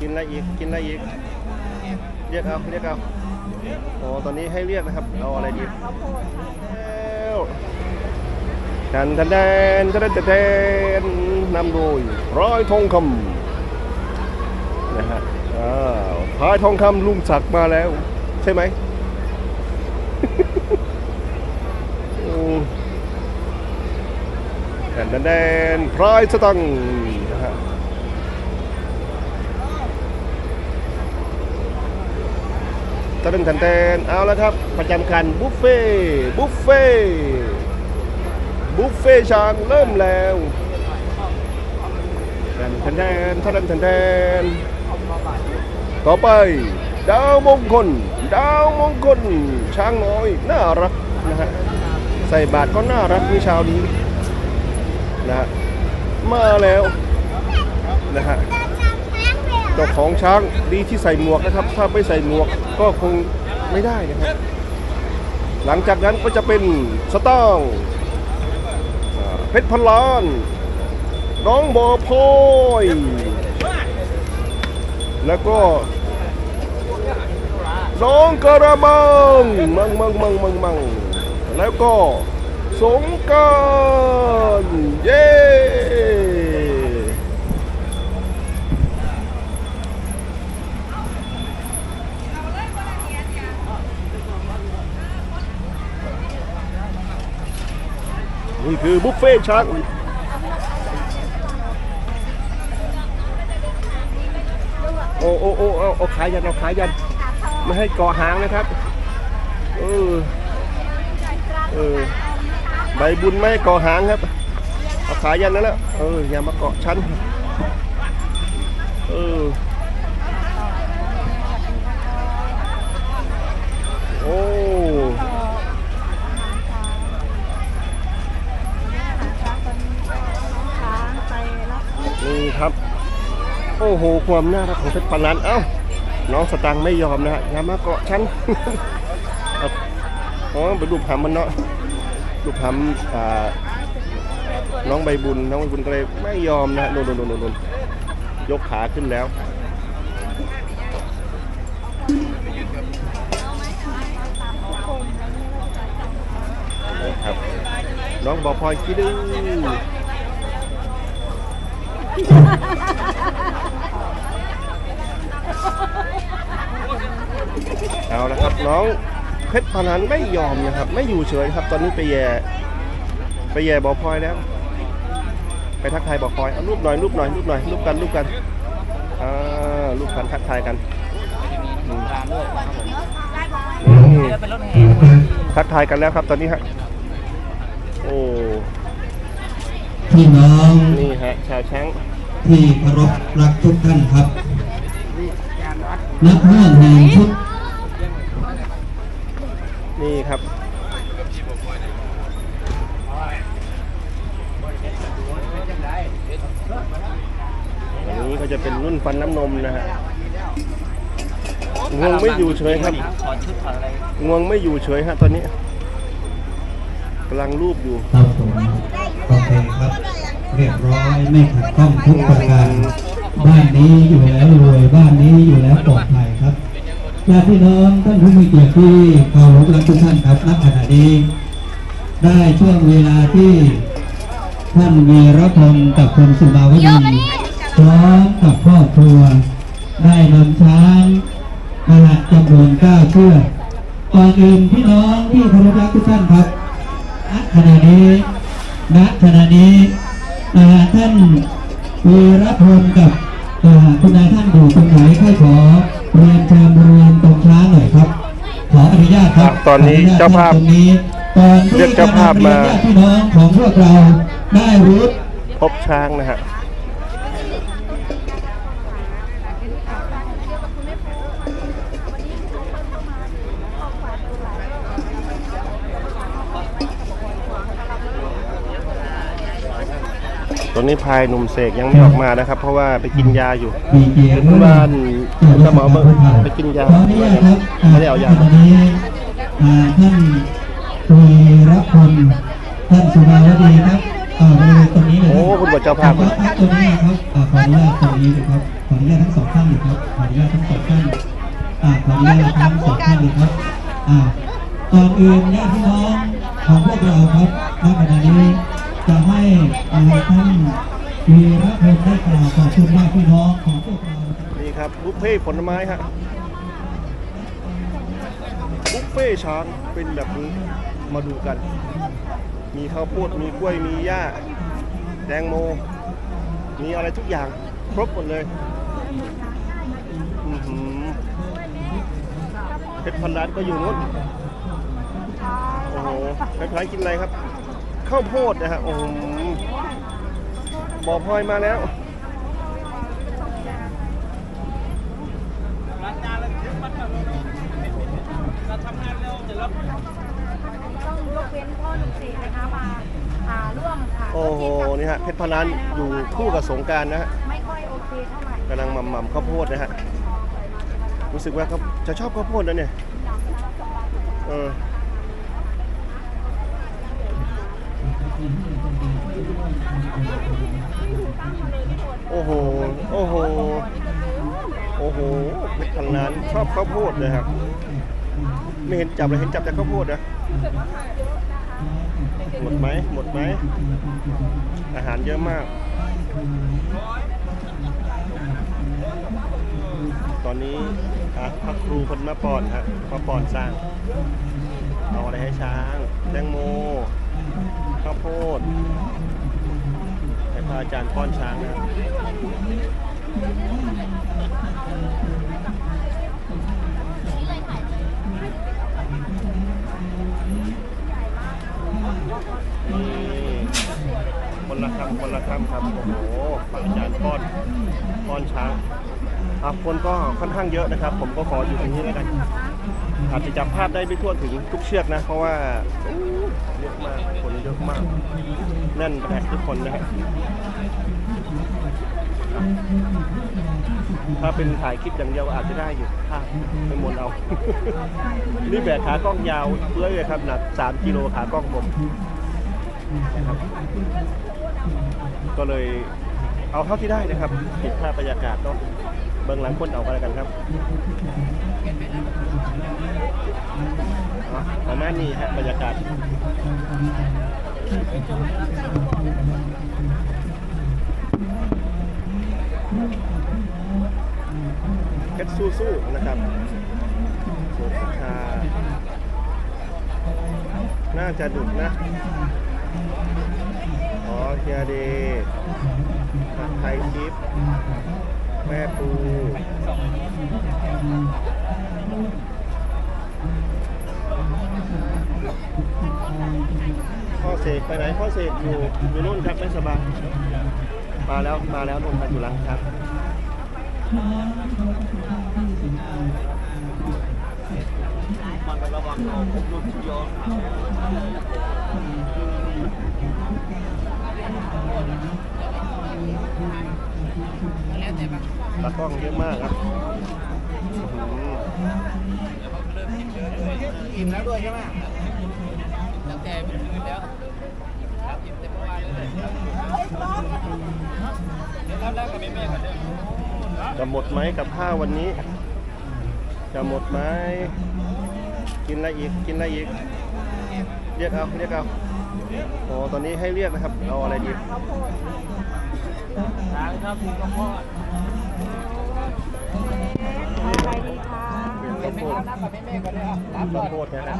กินอะไรอีก กินอะไรอีก เรียกเอาเรียกเอาโอ้ตอนนี้ให้เรียกนะครับ เอาอะไรดีแล้วทันทันแดนทันแดนทันแดนนำโดยร้อยทองคำนะฮะอ้าวพายทองคำลุงศักดิ์มาแล้ว ใช่ไหมอืมแดนแดนแดนพรายสตังค์นะฮะ ตะเนทันเตนเอาแล้วครับ ประจำการบุฟเฟ่บุฟเฟ่บุฟเฟ่ช้างเริ่มแล้วแทนแทนแทนแทนแทนแทนต่อไป ดาวมงคล ดาวมงคล ช้างน้อย น่ารักนะฮะใส่บาทก็น่ารักมีเช้านี้นะฮะมาแล้วนะฮะ เจ้าของช้างดีที่ใส่หมวกนะครับ ถ้าไม่ใส่หมวกก็คงไม่ได้นะครับ หลังจากนั้นก็จะเป็นสตางเพชรพลานน้องบอพลอยแล้วก็น้องกระมังมังมังมังมังมังแล้วก็สงกรารเย้ คือบุฟเฟ่ช้างโอ้โอ้โอ้เอาเอาขายันเอาขายันไม่ให้เกาะหางนะครับเออเออใบบุญไม่เกาะหางครับเอาขายันนั่นแหละเอออย่ามาเกาะชั้น เออ โอ้ นี่ครับ โห ความน่ารักของเพชรปานันเอ้า น้องสตังไม่ยอมนะฮะอย่ามาเกาะฉันอ๋อเป็นลูกหำมันเนาะลูกหำอ่าน้องใบบุญ น้องใบบุญก็เลยไม่ยอมนะฮะโดนโดนโดนโดนยกขาขึ้นแล้วครับน้องบอพลอยคิดดื้อ เอาละครับน้องเพชรพนันไม่ยอมนะครับ ไม่อยู่เฉยครับ ตอนนี้ไปแย่ไปแย่บอพลอยแล้ว ไปทักทายบอพลอยเอารูปหน่อยรูปหน่อยรูปหน่อยรูปกันรูปกันอ่ารูปกันทักทายกันจะมีร้านด้วยนะครับผมนี่นี่เป็นรถแห่ทักทายกันแล้วครับตอนนี้ฮะโอ้พี่น้องนี่ฮะชาวช้างที่เคารพรักทุกท่านครับนักเรื่องแห่งชุด นี่ครับ อันนี้ก็จะเป็นรุ่นฟันน้ำนมนะฮะงวงไม่อยู่เฉยครับงวงไม่อยู่เฉยฮะตอนนี้กำลังรูปอยู่ครับผมโอเคครับ เรียบร้อยไม่ขัดข้องทุกประการบ้านนี้อยู่แล้วรวยบ้านนี้อยู่แล้วปลอดภัยครับ ญาติพี่น้องท่านผู้มีเกียรติที่เคารพรักทุกท่านครับณขณะนี้ ได้ช่วงเวลาที่ท่านวีรพงศ์กับคุณสุมาวดีพร้อมกับครอบครัว ได้นำช้างนะฮะจำนวนเก้าเชือกก่อนอื่นพี่น้องที่เคารพรักทุกท่านครับณขณะนี้ณขณะนี้ท่านวีรพงศ์กับคุณนายท่านอยู่ตรงไหนค่อยขอ เรียนเชิญบริเวณตรงช้างหน่อยครับ ขออนุญาตครับครับตอนนี้ขนุญตเจ้าภาพตรงนี้ตอนที่เรียกเจ้าภาพมาญติพี่น้องของพวกเราได้รู้พบช้างนะฮะ ตอนนี้พายหนุ่มเสกยังไม่ออกมานะครับ เพราะว่าไปกินยาอยู่มีเกียรติที่บ้านสมอมาไปกินยาขออนุญาตครับไม่ได้เอายาตอนนี้อ่าท่านวีรพลท่านสุภาวดีครับอ่าบริเวณตรงนี้เลยโอ้คุณบอกเจ้าภาพขออนุญตตรงนี้นะครับอ่าขออนุญาตตรงนี้นะครับขออนุญาตทั้งสองท่านเลยครับขออนุญาตทั้งสองท่านอ่าขออนุญาตทั้งสองท่านเลยครับอ่าก่อนอื่นญาติพี่น้องของพวกเราครับณขณะนี้ จะให้อาท่านวีรพงศ์ได้กล่าวขอบคุณญาติพี่น้องของพวกเรานนี่ครับบุฟเฟ่ผลไม้ฮะบุฟเฟ่ช้างเป็นแบบนี้มาดูกัน มีข้าวโพดมีกล้วยมีหญ้าแตงโม มีอะไรทุกอย่างครบหมดเลยอื้อหือเพชรพันล้านก็อยู่นู้นโอ้โหเพชรพันล้านกินอะไรครับ ข้าวโพดนะฮะโอ้โหบอกพลอยมาแล้วต้องยกเว้นพ่อหนุ่มสีนะคะมาอ่าร่วมค่ะโอ้โหนี่ฮะเพชรพันล้านอยู่คู่กับสงกรารนะฮะไม่ค่อยโอเคเท่าไหร่กำลังหม่ำๆข้าวโพดนะฮะรู้สึกว่าเขาจะชอบข้าวโพดนะเนี่ยเออ โอ้โห โอ้โห โอ้โหเพชรพันล้นชอบข้าวโพดเลยครับ ไม่เห็นจับเลยเห็นจับแต่ข้าวโพดนะหมดไหมหมดไหม อาหารเยอะมาก ตอนนี้อะพระครูคนมาปอนฮะมาปอนสร้าง เอาอะไรให้ช้าง แตงโม ข้าวโพดให้พระอาจารย์ป้อนช้างนะครับนี่คนละคำคนละคำครับ โอ้โหพระอาจารย์ป้อนป้อนช้าง อะคนก็ค่อนข้างเยอะนะครับ ผมก็ขออยู่ตรงนี้แล้วกันอาจจะจับภาพได้ไม่ทั่วถึงทุกเชือกนะ เพราะว่าเยอะมากคนเยอะมากแน่นแปะทุกคนนะครับถ้าเป็นถ่ายคลิปอย่างเดียวอาจจะได้อยู่ภาพไม่หมดเอา นี่แบกขากล้องยาวเพื่อเลยครับหนัก 3 กิโลขากล้องผมนะครับก็เลยเอาเท่าที่ได้นะครับเห็นภาพบรรยากาศเนาะ เบื้องหลังคนเอากันแล้วกันครับเอาประมาณนี้ฮะบรรยากาศเพชรสู้ๆนะครับโสดชาน่าจะดุนะ อ๋อเฮียเดย์ไทยชิป แม่ปูพ่อเสกไปไหนพ่อเสกอยู่อยู่นู่นครับไม่สบายมาแล้วมาแล้วนนครับอยู่หลังครับมันระวังเอาผมดูทีเดียวตากล้องเยอะมากครับอื้อหืออิ่มแล้วด้วยใช่ไหมตั้งแต่เป็นคืนแล้วครับอิ่มแต่เมื่อวานเลยเดี๋ยวรับแล้วกับแม่แม่ก่อนเด้อจะหมดไหมกับข้าววันนี้ จะหมดไหมกินอะไรอีกกินอะไรอีกเรียกเอาเรียกเอาโอ้ตอนนี้ให้เรียกนะครับ เอาอะไรดี ทางครับคุณกระเพาะอะไรดีคะเป็นข้าวโพดรับกับแม่แม่ก่อนเด้อรับข้าวโพดนะฮะ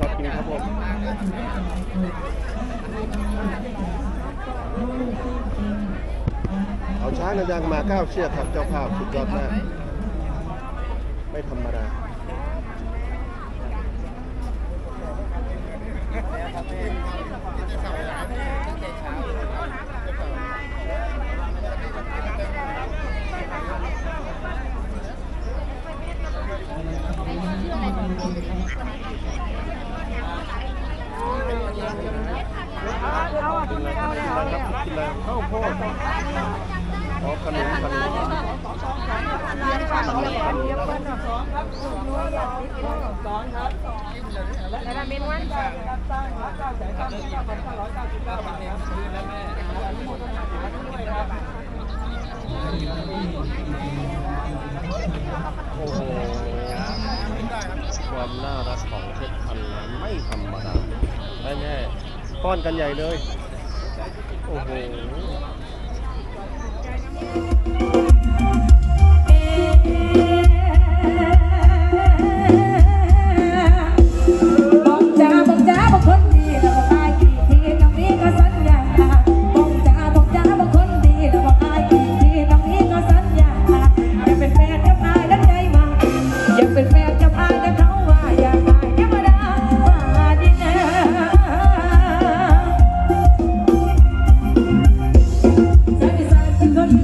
ชอบกินข้าวโพดเอาช้างนางมาเก้าเชือกครับเจ้าภาพสุดยอดมาก ไม่ธรรมดา ข้าวโพดอ๋อขนมขนมแล้วก็เมนวันโอ้โหความน่ารักของเพชรพันล้านไม่ธรรมดาแม่แม่ป้อนกันใหญ่เลย vou.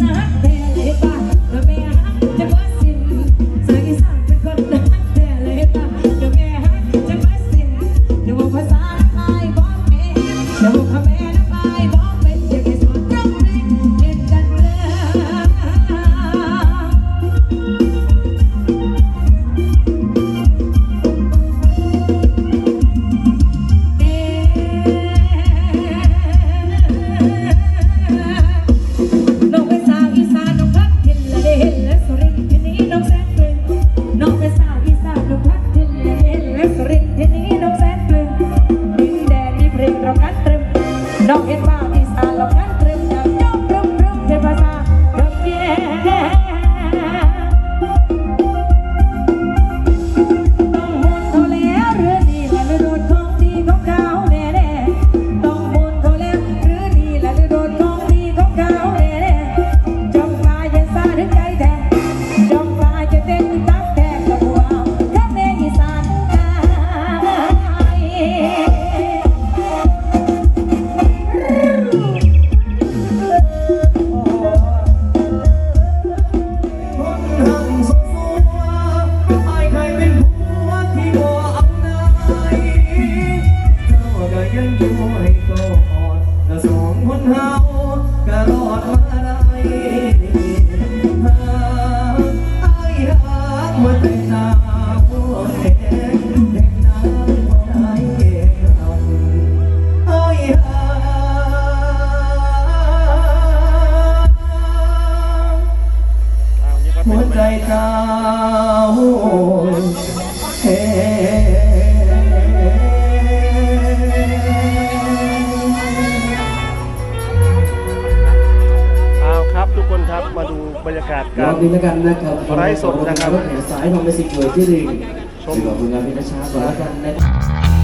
Uh -huh. หัวในสาว ไร้สดนะครับสายทองเป็นสิบหน่วยที่ริงขอบคุณงานพิชชาต่อแล้วกันนะ